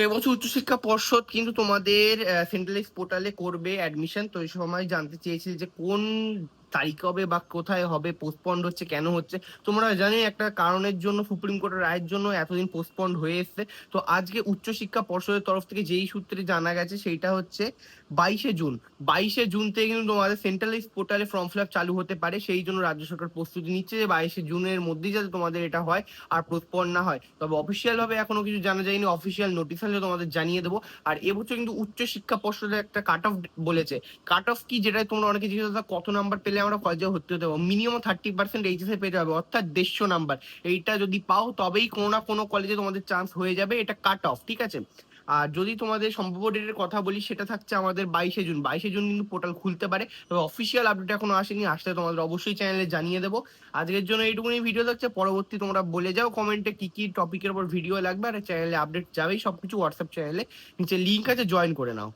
এবছর উচ্চশিক্ষা পর্ষদ কিন্তু তোমাদের সেন্ট্রালাইজ পোর্টালে করবে অ্যাডমিশন তো এই সময় জানতে চেয়েছি যে কোন তারিখ হবে বা কোথায় হবে পোস্টপন্ড হচ্ছে, কেন হচ্ছে? তোমরা জানি একটা কারণের জন্য, সুপ্রিম কোর্টের রায়ের জন্য এতদিন পোস্টপন্ড হয়ে এসছে। তো আজকে উচ্চশিক্ষা পর্ষদের তরফ থেকে যেই সূত্রে জানা গেছে, সেইটা হচ্ছে বাইশে জুন। বাইশে জুন থেকে কিন্তু তোমাদের সেন্ট্রালাইজ পোর্টালে ফর্ম ফিল আপ চালু হতে পারে। সেই জন্য রাজ্য সরকার প্রস্তুতি নিচ্ছে যে বাইশে জুনের মধ্যেই যাতে তোমাদের এটা হয় আর পোস্টপন্ড না হয়। তবে অফিসিয়াল ভাবে এখনও কিছু জানা যায়নি। অফিসিয়াল নোটিশ হলে তোমাদের জানিয়ে দেবো। আর এবছর কিন্তু উচ্চ শিক্ষা পর্ষদের একটা কাট অফ বলেছে। কাট অফ কি? যেটা তোমরা অনেকে জিজ্ঞেস কত নাম্বার পেলে আমরা কলেজে ভর্তি হতে পারব। মিনিমাম থার্টি পার্সেন্ট এইচএসে পেয়ে যাবে, অর্থাৎ দেড়শো নাম্বার। এইটা যদি পাও, তবেই কোনো না কোনো কলেজে তোমাদের চান্স হয়ে যাবে, এটা কাট অফ ঠিক আছে? আর যদি তোমাদের সম্ভাব্য ডেটের কথা বলি, সেটা থাকছে আমাদের বাইশে জুন। বাইশে জুন কিন্তু পোর্টাল খুলতে পারে, তবে অফিসিয়াল আপডেট এখনও আসেনি, আসলে তোমাদের অবশ্যই চ্যানেলে জানিয়ে দেবো। আজকের জন্য এইটুকুনি ভিডিও থাকছে, পরবর্তী তোমরা বলে যাও কমেন্টে কি কি টপিকের উপর ভিডিও লাগবে, আর চ্যানেলে আপডেট যাবেই, সবকিছু হোয়াটসঅ্যাপ চ্যানেলে নিচে লিঙ্ক আছে জয়েন করে নাও।